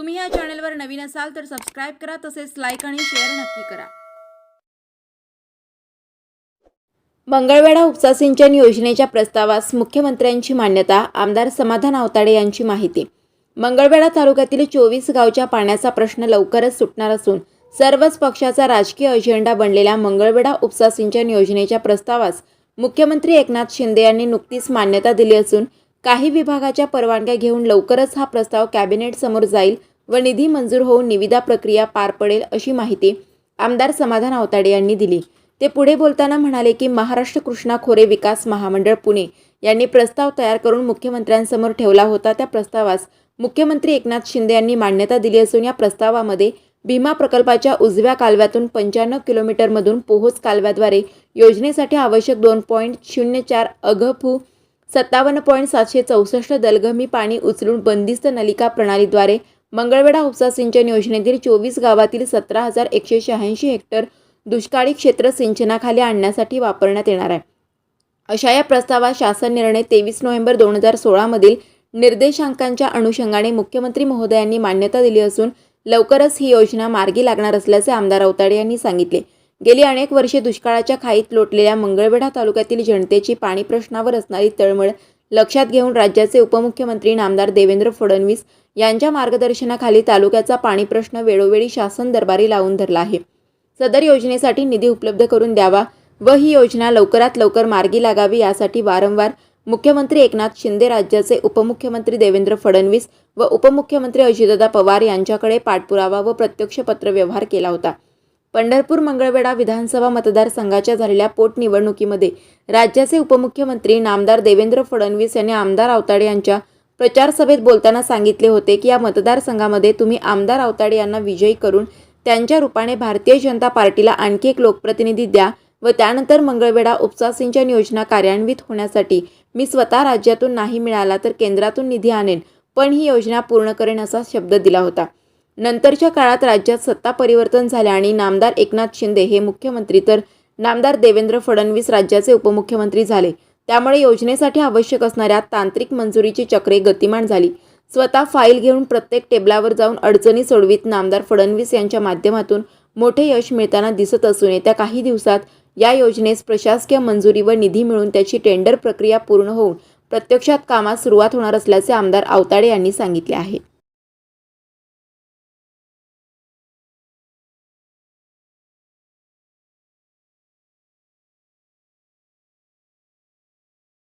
तुम्ही या चॅनलवर नवीन असाल तर सबस्क्राईब करा तसेच लाईक आणि शेअर नक्की करा. मंगळवेढा उपसा सिंचन योजनेच्या प्रस्तावास मुख्यमंत्र्यांची मान्यता आमदार समाधान आवताडे यांची माहिती. मंगळवेढा तालुक्यातील चोवीस गावच्या पाण्याचा प्रश्न लवकरच सुटणार असून सर्वच पक्षाचा राजकीय अजेंडा बनलेल्या मंगळवेढा उपसा सिंचन योजनेच्या प्रस्तावास मुख्यमंत्री एकनाथ शिंदे यांनी नुकतीच मान्यता दिली असून काही विभागाच्या परवानग्या घेऊन लवकरच हा प्रस्ताव कॅबिनेट समोर जाईल व निधी मंजूर होऊन निविदा प्रक्रिया पार पडेल अशी माहिती आमदार समाधान आवताडे यांनी दिली. ते पुढे बोलताना म्हणाले की महाराष्ट्र कृष्णा खोरे विकास महामंडळ पुणे यांनी प्रस्ताव तयार करून मुख्यमंत्र्यांसमोर ठेवला होता. त्या प्रस्तावास मुख्यमंत्री एकनाथ शिंदे यांनी मान्यता दिली असून या प्रस्तावामध्ये भीमा प्रकल्पाच्या उजव्या कालव्यातून पंच्याण्णव किलोमीटरमधून पोहोच कालव्याद्वारे योजनेसाठी आवश्यक दोन पॉईंट शून्य चार अघफू सत्तावन्न पॉईंट सातशे चौसष्ट दलगमी पाणी उचलून बंदिस्त नलिका प्रणालीद्वारे मंगळवेढा उपसा सिंचन योजनेतील चोवीस गावातील सतरा हजार एकशे शहाऐंशी हेक्टर दुष्काळी क्षेत्र सिंचनाखाली आणण्यासाठी वापरण्यात येणार आहे. अशा या प्रस्तावात शासन निर्णय तेवीस नोव्हेंबर दोन हजार सोळामधील निर्देशांकांच्या अनुषंगाने मुख्यमंत्री महोदयांनी मान्यता दिली असून लवकरच ही योजना मार्गी लागणार असल्याचे आमदार अवताडे यांनी सांगितले. गेली अनेक वर्षे दुष्काळाच्या खाईत लोटलेल्या मंगळवेढा तालुक्यातील जनतेची पाणी प्रश्नावर असणारी तळमळ लक्षात घेऊन राज्याचे उपमुख्यमंत्री नामदार देवेंद्र फडणवीस यांच्या मार्गदर्शनाखाली तालुक्याचा पाणी प्रश्न वेळोवेळी शासन दरबारी लावून धरला आहे. सदर योजनेसाठी निधी उपलब्ध करून द्यावा व ही योजना लवकरात लवकर मार्गी लागावी यासाठी वारंवार मुख्यमंत्री एकनाथ शिंदे राज्याचे उपमुख्यमंत्री देवेंद्र फडणवीस व उपमुख्यमंत्री अजितदादा पवार यांच्याकडे पाठपुरावा व प्रत्यक्ष पत्रव्यवहार केला होता. पंढरपूर मंगळवेढा विधानसभा मतदारसंघाच्या झालेल्या पोटनिवडणुकीमध्ये राज्याचे उपमुख्यमंत्री नामदार देवेंद्र फडणवीस यांनी आमदार आवताडे यांच्या प्रचार सभेत बोलताना सांगितले होते की या मतदारसंघामध्ये तुम्ही आमदार आवताडे यांना विजयी करून त्यांच्या रूपाने भारतीय जनता पार्टीला आणखी एक लोकप्रतिनिधी द्या व त्यानंतर मंगळवेढा उपसा सिंचन योजना कार्यान्वित होण्यासाठी मी स्वतः राज्यातून नाही मिळाला तर केंद्रातून निधी आणेन पण ही योजना पूर्ण करेन असा शब्द दिला होता. नंतरच्या काळात राज्यात सत्ता परिवर्तन झाले आणि नामदार एकनाथ शिंदे हे मुख्यमंत्री तर नामदार देवेंद्र फडणवीस राज्याचे उपमुख्यमंत्री झाले. त्यामुळे योजनेसाठी आवश्यक असणाऱ्या तांत्रिक मंजुरीची चक्रे गतिमान झाली. स्वतः फाईल घेऊन प्रत्येक टेबलावर जाऊन अडचणी सोडवीत नामदार फडणवीस यांच्या माध्यमातून मोठे यश मिळताना दिसत असून येत्या काही दिवसात या योजनेस प्रशासकीय मंजुरी व निधी मिळून त्याची टेंडर प्रक्रिया पूर्ण होऊन प्रत्यक्षात कामास सुरुवात होणार असल्याचे आमदार आवताडे यांनी सांगितले आहे.